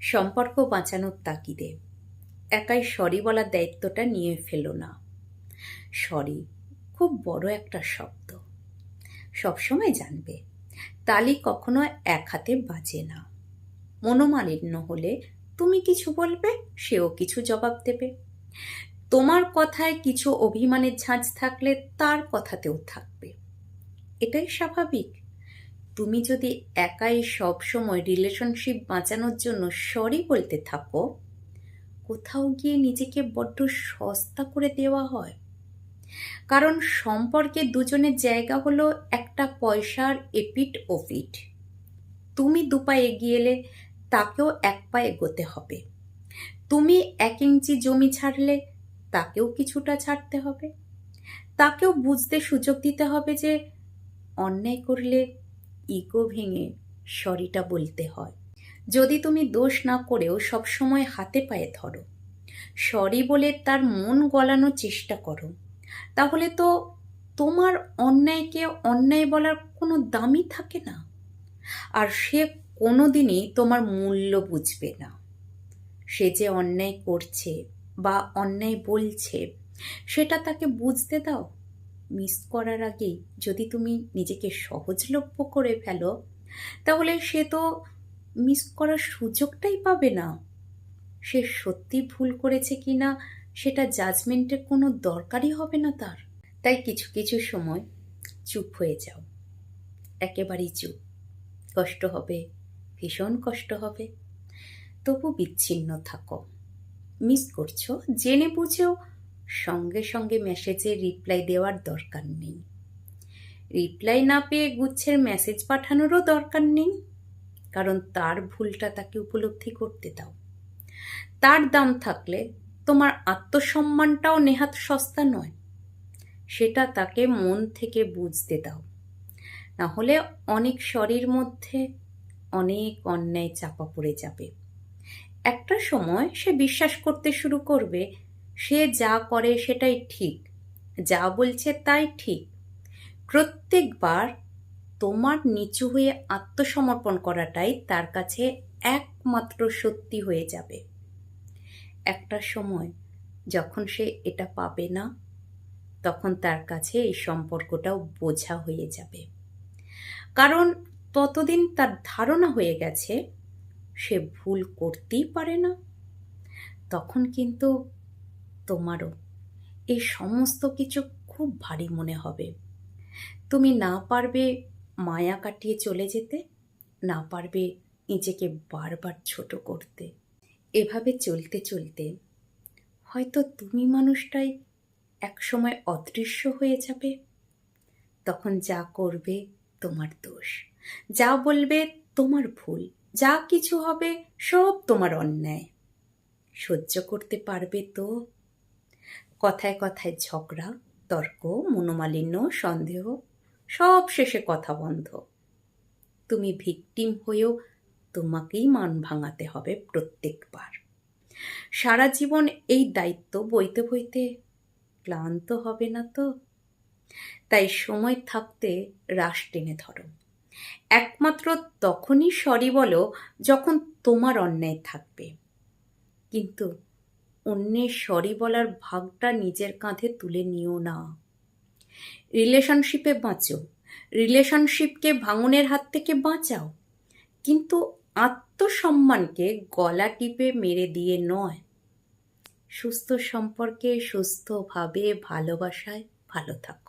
সম্পর্ক বাঁচানোর তাগিদে। একাই সরি বলার দায়িত্বটা নিয়ে ফেলো না। সরি খুব বড় একটা শব্দ। সবসময় জানবে, তালি কখনো এক হাতে বাজে না। মনোমালিন্য হলে তুমি কিছু বলবে, সেও কিছু জবাব দেবে। তোমার কথায় কিছু অভিমানের ঝাঁঝ থাকলে তার কথাতেও থাকবে। এটাই স্বাভাবিক। তুমি যদি একাই সব সময় রিলেশনশিপ বাঁচানোর জন্য সরি বলতে থাকো, কোথাও গিয়ে নিজেকে বড্ড সস্তা করে দেওয়া হয়। কারণ সম্পর্কে দুজনের জায়গা হলো একটা পয়সার এপিট ওপিট তুমি দু পা এগিয়ে এলে তাকেও এক পা এগোতে হবে। তুমি এক ইঞ্চি জমি ছাড়লে তাকেও কিছুটা ছাড়তে হবে। তাকেও বুঝতে সুযোগ দিতে হবে যে অন্যায় করলে ইগো ভেঙে সরিটা বলতে হয়। যদি তুমি দোষ না করেও সবসময় হাতে পায়ে ধরো। সরি বলে তার মন গলানোর চেষ্টা করো। তাহলে তো তোমার অন্যায়কে অন্যায় বলার কোনো দামই থাকে না। আর সে কোনো দিনই তোমার মূল্য বুঝবে না। সে যে অন্যায় করছে বা অন্যায় বলছে, সেটা তাকে বুঝতে দাও। মিস করার আগেই যদি তুমি নিজেকে সহজলভ্য করে ফেলো, তাহলে সে তো মিস করার সুযোগটাই পাবে না। সে সত্যি ভুল করেছে কি না সেটা জাজমেন্টের কোনো দরকারই হবে না তার। তাই কিছু কিছু সময় চুপ হয়ে যাও। একেবারেই চুপ। কষ্ট হবে, ভীষণ কষ্ট হবে। তবু বিচ্ছিন্ন থাকো। মিস করছ, জেনে বুঝেও সঙ্গে সঙ্গে মেসেজে রিপ্লাই দেওয়ার দরকার নেই। রিপ্লাই না পেয়ে গুচ্ছের মেসেজ পাঠানোরও দরকার নেই। কারণ তার ভুলটা তাকে উপলব্ধি করতে দাও। তার দাম থাকলে তোমার আত্মসম্মানটাও নেহাত সস্তা নয়। সেটা তাকে মন থেকে বুঝতে দাও। না হলে অনেক শরীর মধ্যে অনেক অন্যায় চাপা পড়ে যাবে। একটা সময় সে বিশ্বাস করতে শুরু করবে সে যা করে সেটাই ঠিক, যা বলছে তাই ঠিক। প্রত্যেকবার তোমার নিচু হয়ে আত্মসমর্পণ করাটাই তার কাছে একমাত্র সত্যি হয়ে যাবে। একটা সময় যখন সে এটা পাবে না, তখন তার কাছে এই সম্পর্কটাও বোঝা হয়ে যাবে। কারণ ততদিন তার ধারণা হয়ে গেছে, সে ভুল করতেই পারে না। তখন কিন্তু তোমারও। এই সমস্ত কিছু খুব ভারী মনে হবে। তুমি না পারবে মায়া কাটিয়ে চলে যেতে, না পারবে নিজেকে বারবার ছোট করতে। এভাবে চলতে চলতে হয়তো তুমি মানুষটাই একসময় অদৃশ্য হয়ে যাবে। তখন যা করবে তোমার দোষ। যা বলবে তোমার ভুল। যা কিছু হবে সব তোমার অন্যায়। সহ্য করতে পারবে তো কথায় কথায় ঝগড়া, তর্ক, মনোমালিন্য, সন্দেহ, সব শেষে কথা বন্ধ। তুমি ভিকটিম হয়েও তোমাকেই মান ভাঙাতে হবে প্রত্যেকবার। সারা জীবন এই দায়িত্ব বইতে বইতে ক্লান্ত হবে না তো? তাই সময় থাকতে রাশ টেনে ধরো। একমাত্র তখনই সরি বলো যখন তোমার অন্যায় থাকবে। কিন্তু অন্যের সরি বলার ভাগটা নিজের কাঁধে তুলে নিও না। রিলেশনশিপে বাঁচো। রিলেশনশিপকে ভাঙনের হাত থেকে বাঁচাও। কিন্তু আত্মসম্মানকে গলা টিপে মেরে দিয়ে নয়। সুস্থ সম্পর্কে সুস্থভাবে ভালোবাসায় ভালো থাকো।